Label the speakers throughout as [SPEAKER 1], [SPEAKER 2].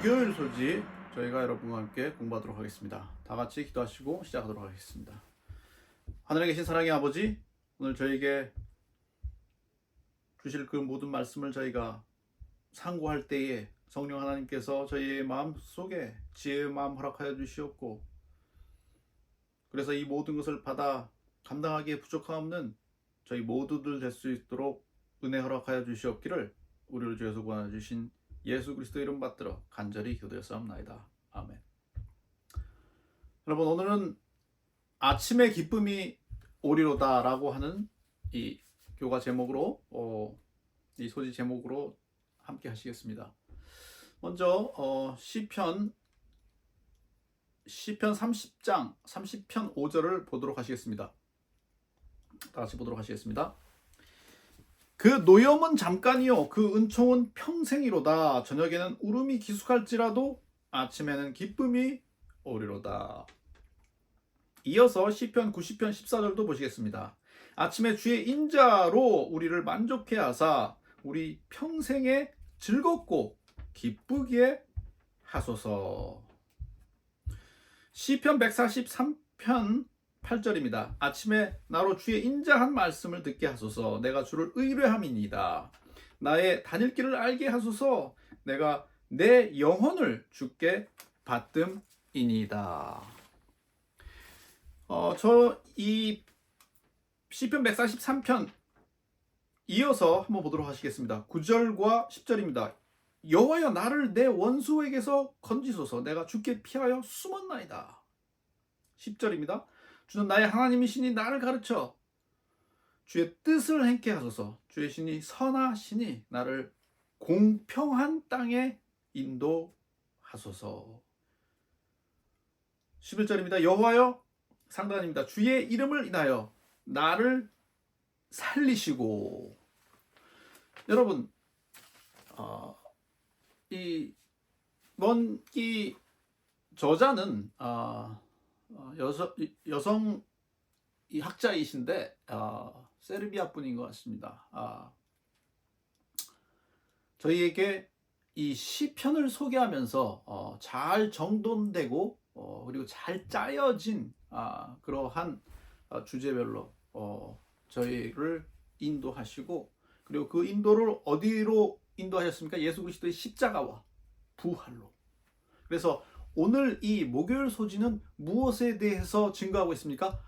[SPEAKER 1] 목요일 소지 저희가 여러분과 함께 공부하도록 하겠습니다. 다 같이 기도하시고 시작하도록 하겠습니다. 하늘에 계신 사랑의 아버지, 오늘 저에게 주실 그 모든 말씀을 저희가 상고할 때에 성령 하나님께서 저희의 마음 속에 지혜의 마음 허락하여 주시옵고 그래서 이 모든 것을 받아 감당하기에 부족함 없는 저희 모두들 될 수 있도록 은혜 허락하여 주시옵기를 우리를 주에서 구하여 주신 예수 그리스도 이름 받들어 간절히 기도했사옵나이다. 아멘. 여러분 오늘은 아침의 기쁨이 오리로다라고 하는 이 교과 제목으로 어, 이 소지 제목으로 함께 하시겠습니다. 먼저 어, 시편 시편 30장 30편 5절을 보도록 하시겠습니다. 다 같이 보도록 하시겠습니다. 그 노염은 잠깐이요. 그 은총은 평생이로다. 저녁에는 울음이 기숙할지라도 아침에는 기쁨이 오리로다. 이어서 시편 90편 14절도 보시겠습니다. 아침에 주의 인자로 우리를 만족해 하사 우리 평생에 즐겁고 기쁘게 하소서. 시편 143편 8절입니다. 아침에 나로 주의 인자한 말씀을 듣게 하소서 내가 주를 의뢰함이니이다. 나의 다닐 길을 알게 하소서 내가 내 영혼을 주께 받듦이니이다. 어, 저 이 시편 143편 이어서 한번 보도록 하시겠습니다. 9절과 10절입니다. 여호와여 나를 내 원수에게서 건지소서 내가 주께 피하여 숨었나이다. 10절입니다. 주는 나의 하나님이시니 나를 가르쳐 주의 뜻을 행케 하소서. 주의 신이 선하시니 나를 공평한 땅에 인도하소서. 11절입니다. 여호와여 상단입니다. 주의 이름을 인하여 나를 살리시고. 여러분 어, 이먼이 저자는 어, 어, 여성, 여성 이 학자이신데 어, 세르비아 분인 것 같습니다. 아, 저희에게 이 시편을 소개하면서 어, 잘 정돈되고 어, 그리고 잘 짜여진 아, 그러한 어, 주제별로 어, 저희를 인도하시고 그리고 그 인도를 어디로 인도하셨습니까? 예수 그리스도의 십자가와 부활로. 그래서 오늘 이 목요일 소지는 무엇에 대해서 증거하고 있습니까?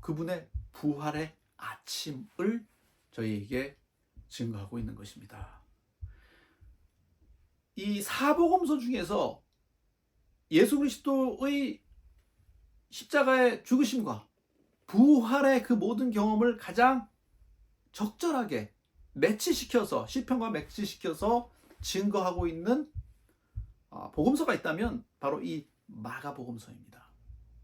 [SPEAKER 1] 그분의 부활의 아침을 저희에게 증거하고 있는 것입니다. 이 사복음서 중에서 예수 그리스도의 십자가의 죽으심과 부활의 그 모든 경험을 가장 적절하게 매치시켜서 시편과 매치시켜서 증거하고 있는 아, 복음서가 있다면 바로 이 마가복음서입니다.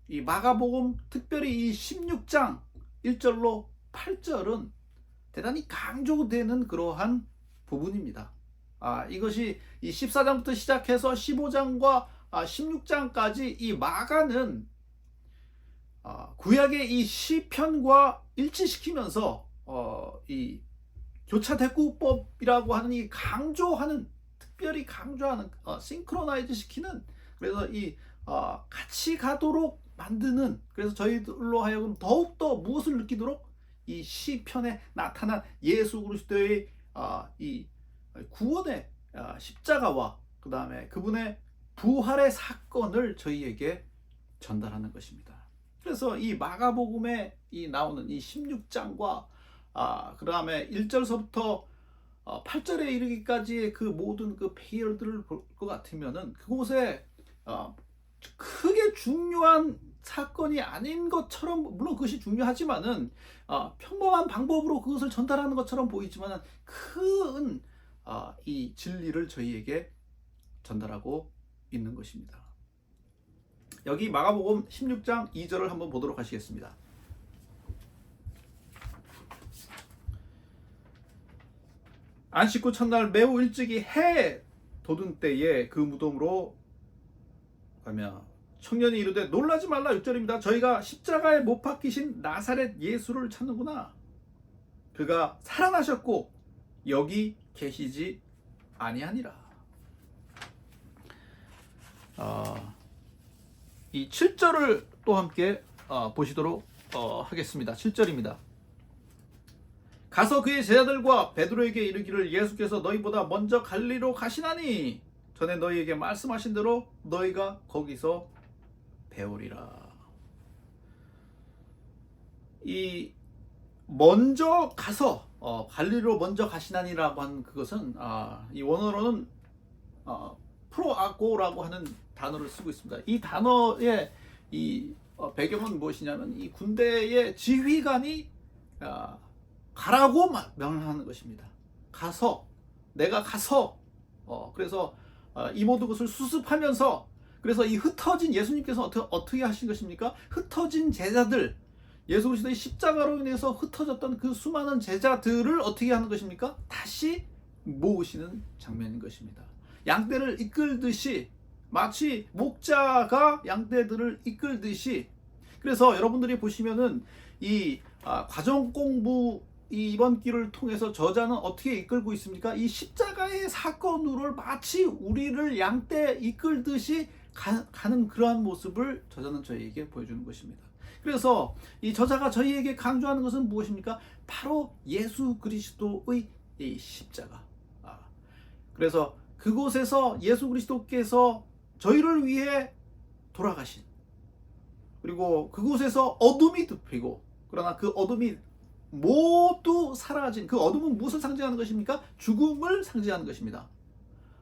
[SPEAKER 1] 이 마가복음 특별히 이 16장 1절로 8절은 대단히 강조되는 그러한 부분입니다. 아, 이것이 이 14장부터 시작해서 15장과 아, 16장까지 이 마가는 아, 구약의 이 시편과 일치시키면서 어, 이 교차 대구법이라고 하는 이 강조하는 특별히 강조하는 어, 싱크로나이즈 시키는 그래서 이 어, 같이 가도록 만드는 그래서 저희들로 하여금 더욱더 무엇을 느끼도록 이 시편에 나타난 예수 그리스도의 어, 이 구원의 어, 십자가와 그 다음에 그분의 부활의 사건을 저희에게 전달하는 것입니다. 그래서 이 마가복음에 이 나오는 이 16장과 아, 그 다음에 1절서부터 8절에 어, 이르기까지의 그 모든 그 페이얼들을 볼 것 같으면은 그곳에 어, 크게 중요한 사건이 아닌 것처럼 물론 그것이 중요하지만은 어, 평범한 방법으로 그것을 전달하는 것처럼 보이지만은 큰이 어, 진리를 저희에게 전달하고 있는 것입니다. 여기 마가복음 16장 2절을 한번 보도록 하시겠습니다. 안식구 첫날 매우 일찍이 해 돋은 때에 그 무덤으로 가며 청년이 이르되 놀라지 말라 6절입니다. 저희가 십자가에 못 박히신 나사렛 예수를 찾는구나. 그가 살아나셨고 여기 계시지 아니하니라. 어, 이 7절을 또 함께 어, 보시도록 어, 하겠습니다. 7절입니다. 가서 그의 제자들과 베드로에게 이르기를 예수께서 너희보다 먼저 갈리로 가시나니 전에 너희에게 말씀하신 대로 너희가 거기서 배우리라. 이 먼저 가서 어, 갈리로 먼저 가시나니라고 한 그것은 아, 이 원어로는 어, 프로아고라고 하는 단어를 쓰고 있습니다. 이 단어의 이 어, 배경은 무엇이냐면 이 군대의 지휘관이 아, 가라고 마- 명령하는 것입니다. 가서 내가 가서 어, 그래서 어, 이 모든 것을 수습하면서 그래서 이 흩어진 예수님께서 어떻게, 어떻게 하신 것입니까? 흩어진 제자들 예수 그리스도의 십자가로 인해서 흩어졌던 그 수많은 제자들을 어떻게 하는 것입니까? 다시 모으시는 장면인 것입니다. 양떼를 이끌듯이 마치 목자가 양떼들을 이끌듯이 그래서 여러분들이 보시면은 이 아, 과정 공부 이 이번 기를 통해서 저자는 어떻게 이끌고 있습니까? 이 십자가의 사건으로 마치 우리를 양떼 이끌듯이 가, 가는 그러한 모습을 저자는 저희에게 보여주는 것입니다. 그래서 이 저자가 저희에게 강조하는 것은 무엇입니까? 바로 예수 그리스도의 이 십자가. 아, 그래서 그곳에서 예수 그리스도께서 저희를 위해 돌아가신 그리고 그곳에서 어둠이 덮이고 그러나 그 어둠이 모두 사라진 그 어둠은 무엇을 상징하는 것입니까? 죽음을 상징하는 것입니다.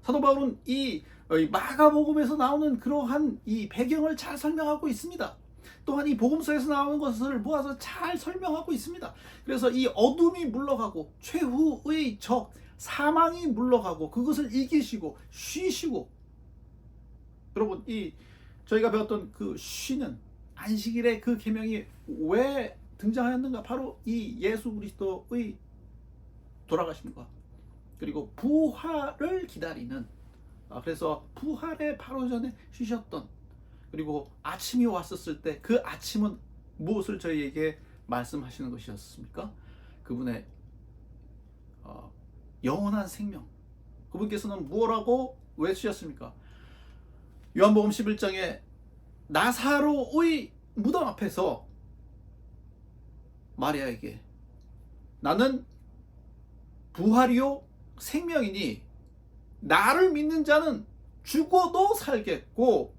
[SPEAKER 1] 사도 바울은 이 마가복음에서 나오는 그러한 이 배경을 잘 설명하고 있습니다. 또한 이 복음서에서 나오는 것을 모아서 잘 설명하고 있습니다. 그래서 이 어둠이 물러가고 최후의 적 사망이 물러가고 그것을 이기시고 쉬시고 여러분 이 저희가 배웠던 그 쉬는 안식일의 그 계명이 왜 등장하였는가? 바로 이 예수 그리스도의 돌아가심과 그리고 부활을 기다리는 아, 그래서 부활의 바로 전에 쉬셨던 그리고 아침이 왔었을 때 그 아침은 무엇을 저희에게 말씀하시는 것이었습니까? 그분의 어, 영원한 생명. 그분께서는 무엇라고 외치셨습니까? 요한복음 11장에 나사로의 무덤 앞에서 마리아에게 나는 부활이요 생명이니 나를 믿는 자는 죽어도 살겠고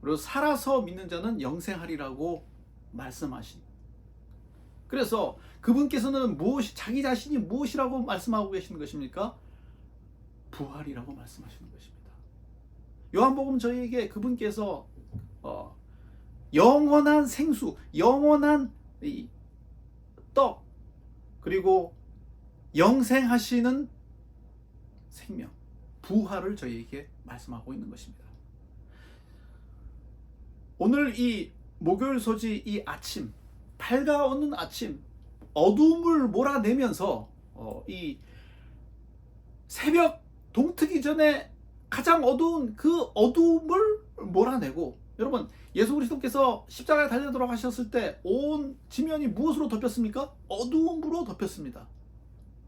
[SPEAKER 1] 그리고 살아서 믿는 자는 영생하리라고 말씀하신. 그래서 그분께서는 무엇이 자기 자신이 무엇이라고 말씀하고 계시는 것입니까? 부활이라고 말씀하시는 것입니다. 요한복음 저희에게 그분께서 어, 영원한 생수, 영원한 이 떡, 그리고 영생하시는 생명, 부활을 저희에게 말씀하고 있는 것입니다. 오늘 이 목요일 소지 이 아침 밝아오는 아침 어둠을 몰아내면서 어, 이 새벽 동트기 전에 가장 어두운 그 어둠을 몰아내고 여러분 예수 그리스도께서 십자가에 달려 돌아가셨을 때 온 지면이 무엇으로 덮였습니까? 어두움으로 덮였습니다.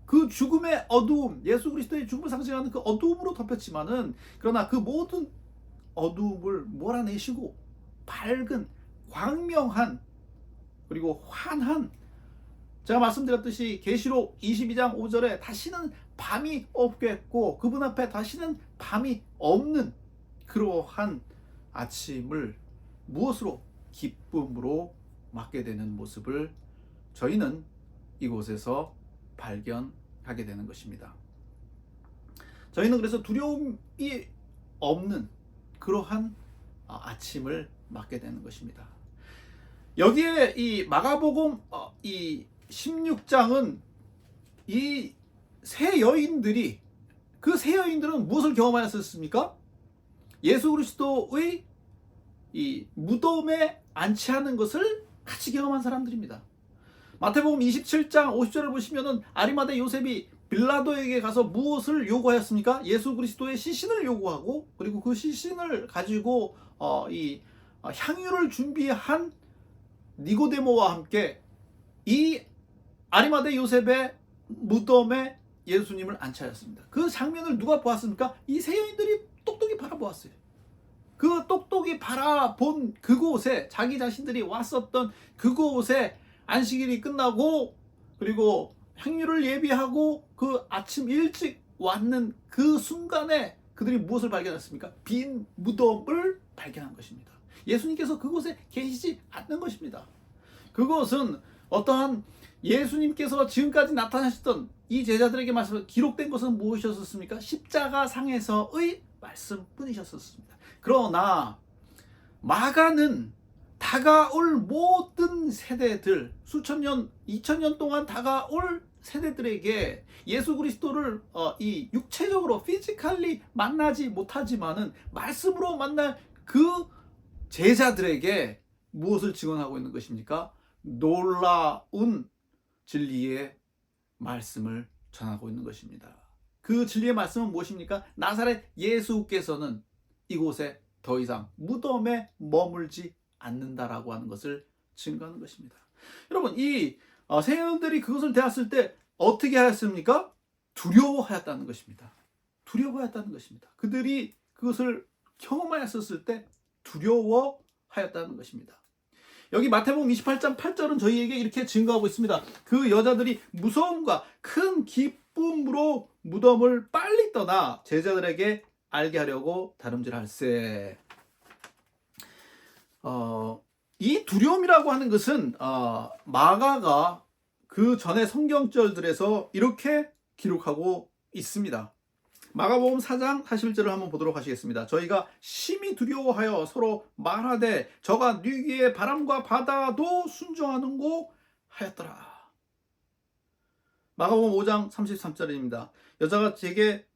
[SPEAKER 1] 그 죽음의 어두움, 예수 그리스도의 죽음을 상징하는 그 어두움으로 덮였지만은 그러나 그 모든 어두움을 몰아내시고 밝은 광명한 그리고 환한 제가 말씀드렸듯이 계시록 22장 5절에 다시는 밤이 없겠고 그분 앞에 다시는 밤이 없는 그러한 아침을 무엇으로 기쁨으로 맞게 되는 모습을 저희는 이곳에서 발견하게 되는 것입니다. 저희는 그래서 두려움이 없는 그러한 아침을 맞게 되는 것입니다. 여기에 이 마가복음 어, 이 16장은 이 세 여인들이 그 세 여인들은 무엇을 경험하였습니까? 예수 그리스도의 이 무덤에 안치하는 것을 같이 경험한 사람들입니다. 마태복음 27장 50절을 보시면은 아리마대 요셉이 빌라도에게 가서 무엇을 요구하였습니까? 예수 그리스도의 시신을 요구하고 그리고 그 시신을 가지고 어, 이 어, 향유를 준비한 니고데모와 함께 이 아리마대 요셉의 무덤에 예수님을 안치하였습니다. 그 장면을 누가 보았습니까? 이 세 여인들이 똑똑히 바라보았어요. 그 똑똑히 바라본 그곳에 자기 자신들이 왔었던 그곳에 안식일이 끝나고 그리고 행유를 예비하고 그 아침 일찍 왔는 그 순간에 그들이 무엇을 발견했습니까? 빈 무덤을 발견한 것입니다. 예수님께서 그곳에 계시지 않는 것입니다. 그것은 어떠한 예수님께서 지금까지 나타나셨던 이 제자들에게 말씀 기록된 것은 무엇이었습니까? 십자가 상에서의 말씀뿐이셨습니다. 그러나 마가는 다가올 모든 세대들 수천 년, 이천 년 동안 다가올 세대들에게 예수 그리스도를 어, 이 육체적으로 피지컬리 만나지 못하지만은 말씀으로 만날 그 제자들에게 무엇을 증언하고 있는 것입니까? 놀라운 진리의 말씀을 전하고 있는 것입니다. 그 진리의 말씀은 무엇입니까? 나사렛 예수께서는 이곳에 더 이상 무덤에 머물지 않는다라고 하는 것을 증거하는 것입니다. 여러분 이 어, 세연들이 그것을 대했을 때 어떻게 하였습니까? 두려워하였다는 것입니다. 두려워하였다는 것입니다. 그들이 그것을 경험하였을 때 두려워하였다는 것입니다. 여기 마태복음 28장 8절은 저희에게 이렇게 증거하고 있습니다. 그 여자들이 무서움과 큰 기 쁨으로 무덤을 빨리 떠나 제자들에게 알게 하려고 다름질할세. 어, 이 두려움이라고 하는 것은 어, 마가가 그 전에 성경절들에서 이렇게 기록하고 있습니다. 마가복음 4장 41절을 한번 보도록 하시겠습니다. 저희가 심히 두려워하여 서로 말하되 저가 뉘기에 바람과 바다도 순종하는 고 하였더라. 마가복음 5장 33절입니다. 여자가 제게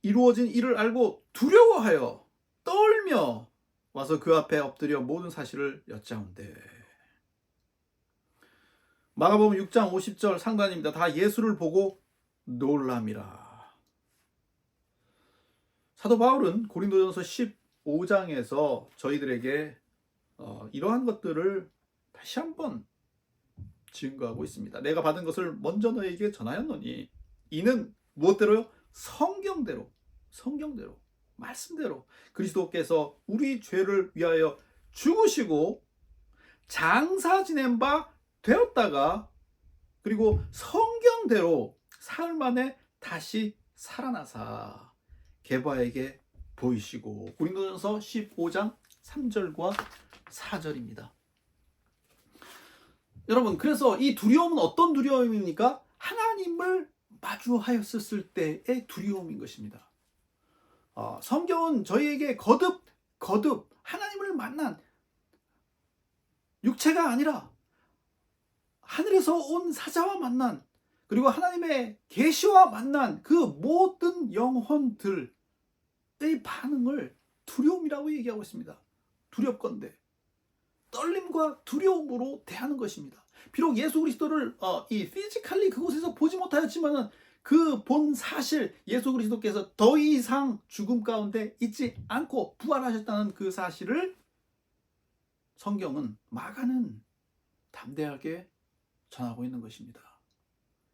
[SPEAKER 1] 이루어진 일을 알고 두려워하여 떨며 와서 그 앞에 엎드려 모든 사실을 여짜온대. 마가복음 6장 50절 상단입니다. 다 예수를 보고 놀람이라. 사도 바울은 고린도전서 15장에서 저희들에게 어, 이러한 것들을 다시 한번 증거하고 있습니다. 내가 받은 것을 먼저 너에게 전하였노니 이는 무엇대로요? 성경대로, 성경대로, 말씀대로 그리스도께서 우리 죄를 위하여 죽으시고 장사 지낸 바 되었다가 그리고 성경대로 사흘 만에 다시 살아나사 개바에게 보이시고 고린도전서 15장 3절과 4절입니다. 여러분 그래서 이 두려움은 어떤 두려움입니까? 하나님을 마주하였을 때의 두려움인 것입니다. 어, 성경은 저희에게 거듭 거듭 하나님을 만난 육체가 아니라 하늘에서 온 사자와 만난 그리고 하나님의 계시와 만난 그 모든 영혼들 의 반응을 두려움이라고 얘기하고 있습니다. 두렵건데 떨림과 두려움으로 대하는 것입니다. 비록 예수 그리스도를 어, 이 피지컬리 그곳에서 보지 못하였지만은 그 본 사실 예수 그리스도께서 더 이상 죽음 가운데 있지 않고 부활하셨다는 그 사실을 성경은 마가는 담대하게 전하고 있는 것입니다.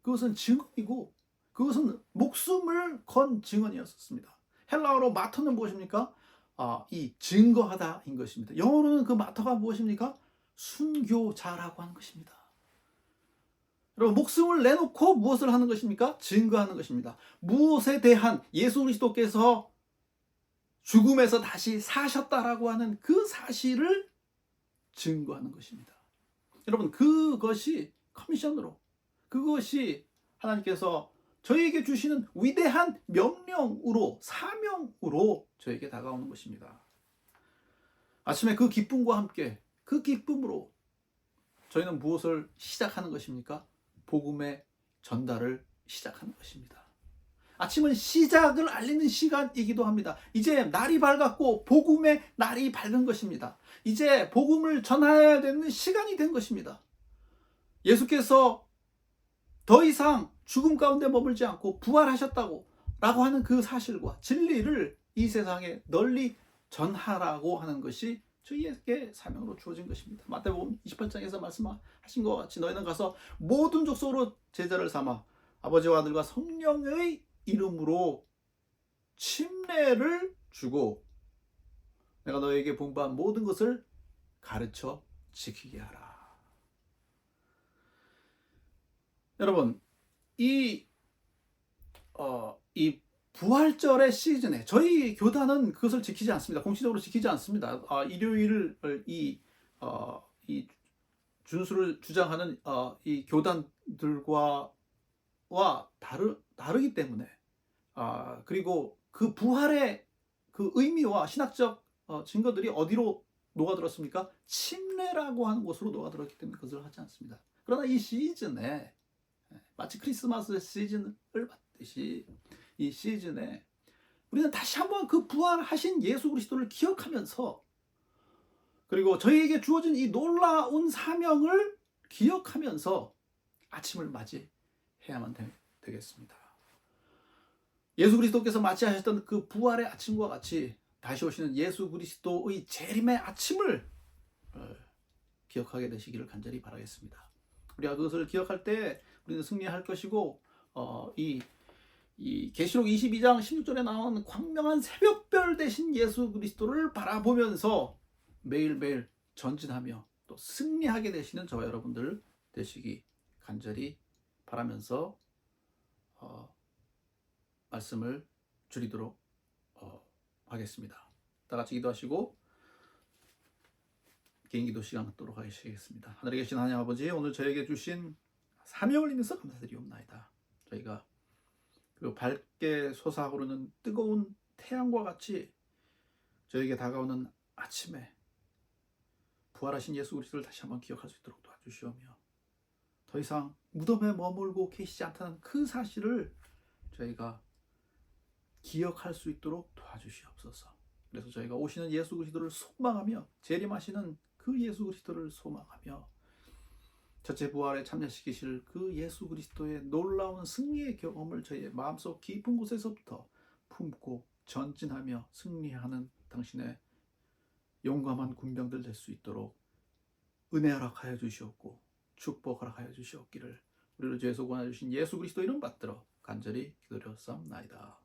[SPEAKER 1] 그것은 증언이고 그것은 목숨을 건 증언이었습니다. 헬라어로 마터는 무엇입니까? 아, 이 증거하다인 것입니다. 영어로는 그 마터가 무엇입니까? 순교자라고 하는 것입니다. 여러분 목숨을 내놓고 무엇을 하는 것입니까? 증거하는 것입니다. 무엇에 대한 예수 그리스도께서 죽음에서 다시 사셨다라고 하는 그 사실을 증거하는 것입니다. 여러분 그것이 커미션으로 그것이 하나님께서 저희에게 주시는 위대한 명령으로 사명으로 저에게 다가오는 것입니다. 아침에 그 기쁨과 함께 그 기쁨으로 저희는 무엇을 시작하는 것입니까? 복음의 전달을 시작하는 것입니다. 아침은 시작을 알리는 시간이기도 합니다. 이제 날이 밝았고 복음의 날이 밝은 것입니다. 이제 복음을 전해야 되는 시간이 된 것입니다. 예수께서 더 이상 죽음 가운데 머물지 않고 부활하셨다고 라고 하는 그 사실과 진리를 이 세상에 널리 전하라고 하는 것이 저희에게 사명으로 주어진 것입니다. 마태복음 28장에서 말씀하신 것 같이 너희는 가서 모든 족속으로 제자를 삼아 아버지와 아들과 성령의 이름으로 침례를 주고 내가 너에게 분부한 모든 것을 가르쳐 지키게 하라. 여러분, 이, 어, 이 부활절의 시즌에 저희 교단은 그것을 지키지 않습니다. 공식적으로 지키지 않습니다. 아, 일요일을 이, 어, 이 준수를 주장하는 어, 이 교단들과 와 다르 다르기 때문에 아 그리고 그 부활의 그 의미와 신학적 어, 증거들이 어디로 녹아들었습니까? 침례라고 하는 곳으로 녹아들었기 때문에 그것을 하지 않습니다. 그러나 이 시즌에 마치 크리스마스 시즌을 맞듯이 이 시즌에 우리는 다시 한번 그 부활하신 예수 그리스도를 기억하면서 그리고 저희에게 주어진 이 놀라운 사명을 기억하면서 아침을 맞이해야만 되, 되겠습니다. 예수 그리스도께서 맞이하셨던 그 부활의 아침과 같이 다시 오시는 예수 그리스도의 재림의 아침을 어, 기억하게 되시기를 간절히 바라겠습니다. 우리가 그것을 기억할 때 우리는 승리할 것이고 어, 이, 이 계시록 22장 16절에 나오는 광명한 새벽별 대신 예수 그리스도를 바라보면서 매일매일 전진하며 또 승리하게 되시는 저와 여러분들 되시기 간절히 바라면서 어, 말씀을 줄이도록 어, 하겠습니다. 다 같이 기도하시고 개인 기도 시간 갖도록 하겠습니다. 하늘에 계신 하나님 아버지 오늘 저에게 주신 사명을 인해서 감사드리옵나이다. 저희가 그 밝게 솟아오르는 뜨거운 태양과 같이 저에게 다가오는 아침에 부활하신 예수 그리스도를 다시 한번 기억할 수 있도록 도와주시오며 더 이상 무덤에 머물고 계시지 않다는 그 사실을 저희가 기억할 수 있도록 도와주시옵소서. 그래서 저희가 오시는 예수 그리스도를 소망하며 재림하시는 그 예수 그리스도를 소망하며 첫째 부활에 참여시키실 그 예수 그리스도의 놀라운 승리의 경험을 저희의 마음속 깊은 곳에서부터 품고 전진하며 승리하는 당신의 용감한 군병들 될 수 있도록 은혜 허락하여 주시옵고 축복 허락하여 주시옵기를 우리를 죄에서 구원해 주신 예수 그리스도 이름 받들어 간절히 기도려 싸움나이다.